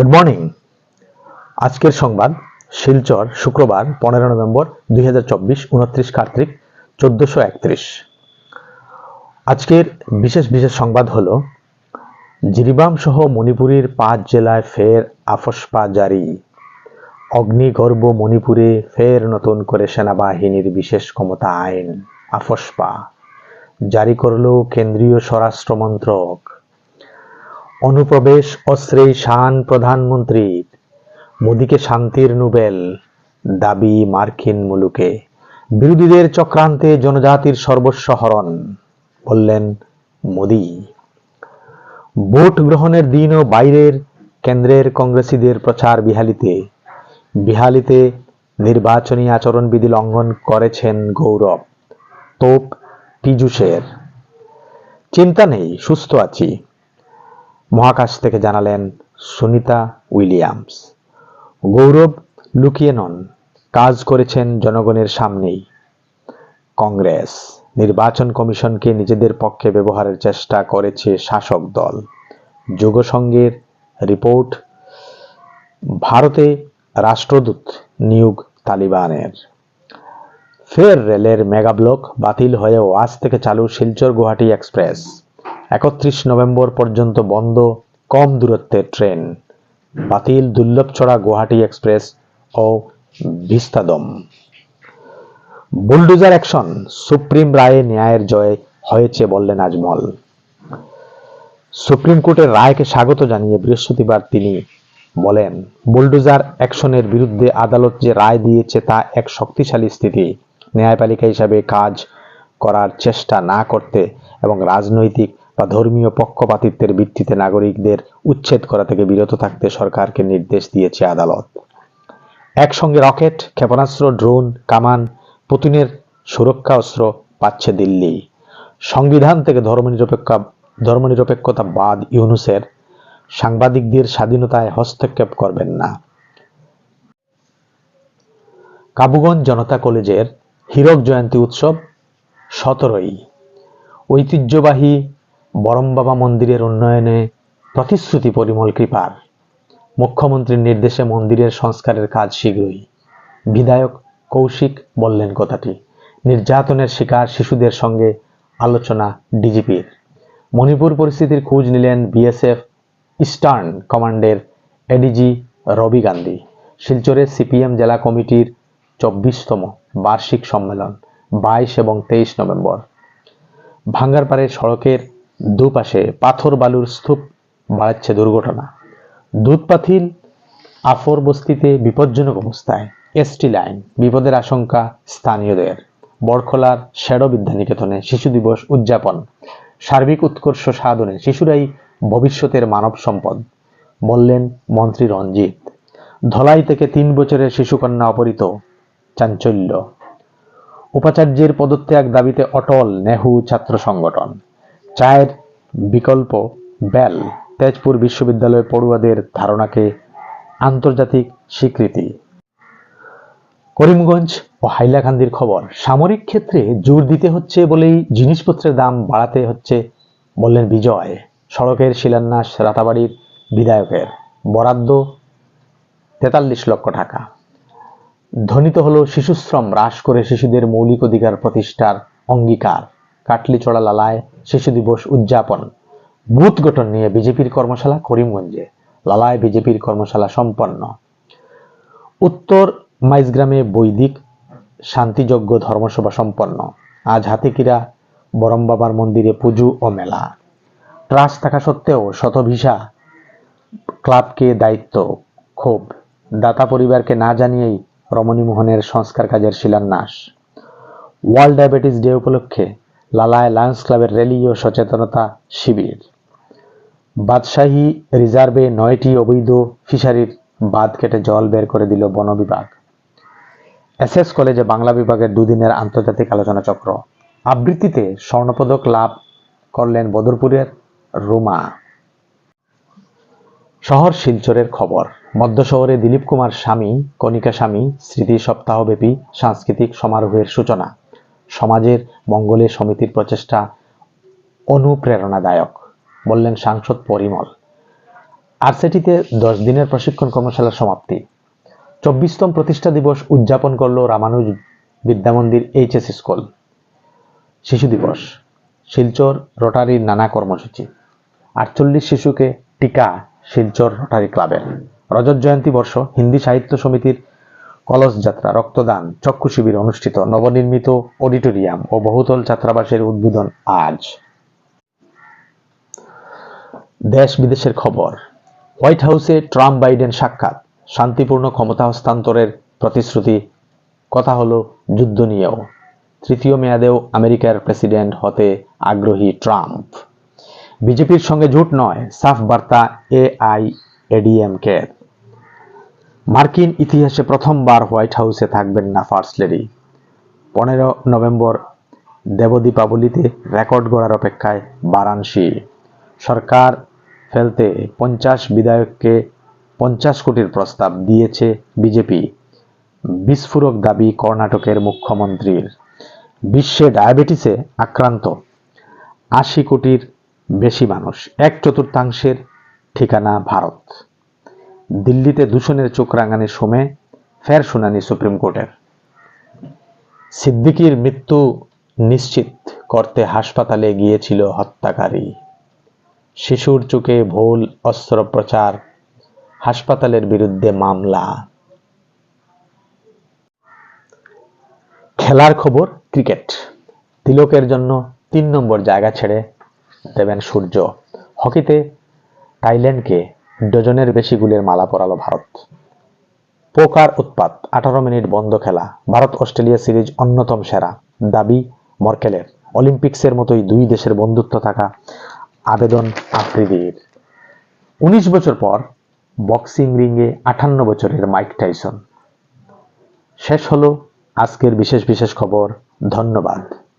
Good morning আজকের সংবাদ, শিলচর, শুক্রবার, পনেরো নভেম্বর দুই হাজার চব্বিশ, উনত্রিশ কার্তিক, চোদ্দশো একত্রিশ। আজকের বিশেষ বিশেষ সংবাদ হল জিরিবাম সহ মণিপুরের পাঁচ জেলায় ফের আফসপা জারি। অগ্নিগর্ভ মণিপুরে ফের নতুন করে সেনাবাহিনীর বিশেষ ক্ষমতা আইন, আফসপা। জারি করল কেন্দ্রীয় স্বরাষ্ট্র মন্ত্রক। অনুপ্রবেশ অশ্রেয় শান প্রধানমন্ত্রীর। মোদীকে শান্তির নোবেল, দাবি মার্কিন মুলুকে। বিরোধীদের চক্রান্তে জনজাতির সর্বস্ব হরণ, বললেন মোদী। ভোট গ্রহণের দিনও বাইরের কেন্দ্রের কংগ্রেসীদের প্রচার বিহালিতে। বিহালিতে নির্বাচনী আচরণবিধি লঙ্ঘন করেছেন গৌরব, তোপ, পীযূষের। চিন্তা নেই, সুস্থ আছি। মহাকাশ থেকে জানালেন সুনিতা উইলিয়ামস। গৌরব, লুকিয়ে নন। কাজ করেছেন জনগণের সামনেই। কংগ্রেস, নির্বাচন কমিশনকে নিজেদের পক্ষে ব্যবহারের চেষ্টা করেছে শাসক দল। যুগসংঘের রিপোর্ট, ভারতে রাষ্ট্রদূত নিয়োগ তালিবানের। ফের রেলের মেগা ব্লক বাতিল হয়েও আজ থেকে চালু শিলচর গুয়াহাটি এক্সপ্রেস। একত্রিশ নভেম্বর পর্যন্ত বন্ধ কম দূরত্বের ট্রেন। বাতিল দুর্লভছড়া গুয়াহাটি এক্সপ্রেস ও ভিস্তাদম। বুলডোজার অ্যাকশন, সুপ্রিম রায়ে ন্যায়ের জয় হয়েছে বললেন আজমল। সুপ্রিম কোর্টের রায়কে স্বাগত জানিয়ে বৃহস্পতিবার তিনি বলেন, বুলডোজার অ্যাকশনের বিরুদ্ধে আদালত যে রায় দিয়েছে তা এক শক্তিশালী স্থিতি। ন্যায়পালিকা হিসাবে কাজ করার চেষ্টা না করতে এবং রাজনৈতিক বা ধর্মীয় পক্ষপাতিত্বের ভিত্তিতে নাগরিকদের উচ্ছেদ করা থেকে বিরত থাকতে সরকারকে নির্দেশ দিয়েছে আদালত। একসঙ্গে রকেট, ক্ষেপণাস্ত্র, ড্রোন, কামান, পুতিনের সুরক্ষা অস্ত্র পাচ্ছে দিল্লি। সংবিধান থেকে ধর্মনিরপেক্ষ ধর্মনিরপেক্ষতাবাদ ইউনুসের সাংবাদিকদের স্বাধীনতায় হস্তক্ষেপ করবেন না। কাবুগঞ্জ জনতা কলেজের হীরক জয়ন্তী উৎসব সতেরোই। ঐতিহ্যবাহী বরমবাবা মন্দিরের উন্নয়নে প্রতিশ্রুতি পরিমল কৃপার। মুখ্যমন্ত্রীর নির্দেশে মন্দিরের সংস্কারের কাজ শীঘ্রই। বিধায়ক কৌশিক বললেন কথাটি। নির্যাতনের শিকার শিশুদের সঙ্গে আলোচনা ডিজিপির। মণিপুর পরিস্থিতির খোঁজ নিলেন বিএসএফ ইস্টার্ন কমান্ডের এডিজি রবি গান্ধী। শিলচরের সিপিএম জেলা কমিটির চব্বিশতম বার্ষিক সম্মেলন, বাইশ এবং তেইশ নভেম্বর। ভাঙ্গারপাড়ে সড়কের দুপাশে পাথর বালুর স্তূপ বাড়াচ্ছে দুর্ঘটনা। দুধপাথিল আফর বস্তিতে বিপজ্জনক অবস্থায়। এসটি লাইন, বিপদের আশঙ্কা স্থানীয়দের। বড়খোলার শ্যাডো বিদ্যানিকেতনে শিশু দিবস উদযাপন। সার্বিক উৎকর্ষ সাধনে শিশুরাই ভবিষ্যতের মানব সম্পদ, বললেন মন্ত্রী রঞ্জিত। ধলাই থেকে তিন বছরের শিশুকন্যা অপহৃত, চাঞ্চল্য। উপাচার্যের পদত্যাগ দাবিতে অটল নেহু ছাত্র সংগঠন। চায়ের বিকল্প বেল তেজপুর বিশ্ববিদ্যালয় পড়ুয়াদের ধারণাকে আন্তর্জাতিক স্বীকৃতি। করিমগঞ্জ ও হাইলাকান্দির খবর, সামরিক ক্ষেত্রে জোর দিতে হচ্ছে বলেই জিনিসপত্রের দাম বাড়াতে হচ্ছে বললেন বিজয়। সড়কের শিলান্যাস রাতাবাড়ির বিধায়কের, বরাদ্দ তেতাল্লিশ লক্ষ টাকা। ধ্বনিত হল শিশুশ্রম, হ্রাস করে শিশুদের মৌলিক অধিকার প্রতিষ্ঠার অঙ্গীকার। কাটলিচড়া লালায় শিশু দিবস উদযাপন। বুথ গঠন নিয়ে বিজেপির কর্মশালা করিমগঞ্জে। লালায় বিজেপির কর্মশালা সম্পন্ন। উত্তর মাইজগ্রামে বৈদিক শান্তিযজ্ঞ ধর্মসভা সম্পন্ন। আজ হাতিকিরা বরম বাবার মন্দিরে পুজো ও মেলা। ট্রাস্ট থাকা সত্ত্বেও শতভিসা ক্লাবকে দায়িত্ব, ক্ষোভ। দাতা পরিবারকে না জানিয়েই রমণী মোহনের সংস্কার কাজের শিলান্যাস। ওয়ার্ল্ড ডায়াবেটিস ডে উপলক্ষে লালায় লায়ন্স ক্লাবের র্যালি ও সচেতনতা শিবির। বাদশাহী রিজার্ভে নয়টি অবৈধ ফিশারির বাদ কেটে জল বের করে দিল বন বিভাগ। এসএস কলেজে বাংলা বিভাগের দুদিনের আন্তর্জাতিক আলোচনা চক্র। আবৃত্তিতে স্বর্ণপদক লাভ করলেন বদরপুরের রুমা। শহর শিলচরের খবর। মধ্য শহরে দিলীপ কুমার স্বামী, কণিকা স্বামী, স্মৃতি সপ্তাহব্যাপী সাংস্কৃতিক সমারোহের সূচনা। সমাজের মঙ্গলে সমিতির প্রচেষ্টা অনুপ্রেরণাদায়ক, বললেন সাংসদ পরিমল। আরসেটিতে দশ দিনের প্রশিক্ষণ কর্মশালার সমাপ্তি। চব্বিশতম প্রতিষ্ঠা দিবস উদযাপন করল রামানুজ বিদ্যামন্দির এইচএস স্কুল। শিশু দিবস, শিলচর রোটারির নানা কর্মসূচি। আটচল্লিশ শিশুকে টিকা শিলচর রোটারি ক্লাবের। রজত জয়ন্তী বর্ষ হিন্দি সাহিত্য সমিতির কলস যাত্রা রক্তদান, চক্ষু শিবির অনুষ্ঠিত, নবনির্মিত অডিটোরিয়াম ও বহুতল ছাত্রাবাসের উদ্বোধন আজ। দেশ বিদেশের খবর। হোয়াইট হাউসে ট্রাম্প বাইডেন সাক্ষাৎ, শান্তিপূর্ণ ক্ষমতা হস্তান্তরের প্রতিশ্রুতি, কথা হলো যুদ্ধ নিয়েও। তৃতীয় মেয়াদেও আমেরিকার প্রেসিডেন্ট হতে আগ্রহী ট্রাম্প। বিজেপির সঙ্গে জোট নয়, সাফ বার্তা এআই এডিএমকে। মার্কিন ইতিহাসে প্রথমবার হোয়াইট হাউসে থাকবেন না ফার্স্ট লেডি। পনেরো নভেম্বর দেব দীপাবলিতে রেকর্ড গড়ার অপেক্ষায় বারাণসী। সরকার ফেলতে পঞ্চাশ বিধায়ককে পঞ্চাশ কোটির প্রস্তাব দিয়েছে বিজেপি। বিস্ফোরক দাবি কর্ণাটকের মুখ্যমন্ত্রীর। বিশ্বে ডায়াবেটিসে আক্রান্ত। আশি কোটির বেশি মানুষ, এক চতুর্থাংশের ঠিকানা ভারত। দিল্লিতে দূষণের চোখ রাঙানির সময় ফের শুনানি সুপ্রিম কোর্টের। সিদ্দিকির মৃত্যু নিশ্চিত করতে হাসপাতালে গিয়েছিল হত্যাকারী। শিশুর চোখে ভুল অস্ত্রোপচার, হাসপাতালের বিরুদ্ধে মামলা। খেলার খবর, ক্রিকেট। তিলকের জন্য তিন নম্বর জায়গা ছেড়ে দেবেন সূর্য। হকিতে থাইল্যান্ডকে ডজনের বেশি গুলের মালা পরালো ভারত। পোকার উৎপাত, আঠারো মিনিট বন্ধ খেলা, ভারত অস্ট্রেলিয়া সিরিজ অন্যতম সেরা, দাবি মর্কেলের। অলিম্পিক্সের মতোই দুই দেশের বন্ধুত্ব থাকা আবেদন আফ্রিদির। উনিশ বছর পর বক্সিং রিংয়ে আটান্ন বছরের মাইক টাইসন। শেষ হলো আজকের বিশেষ বিশেষ খবর, ধন্যবাদ।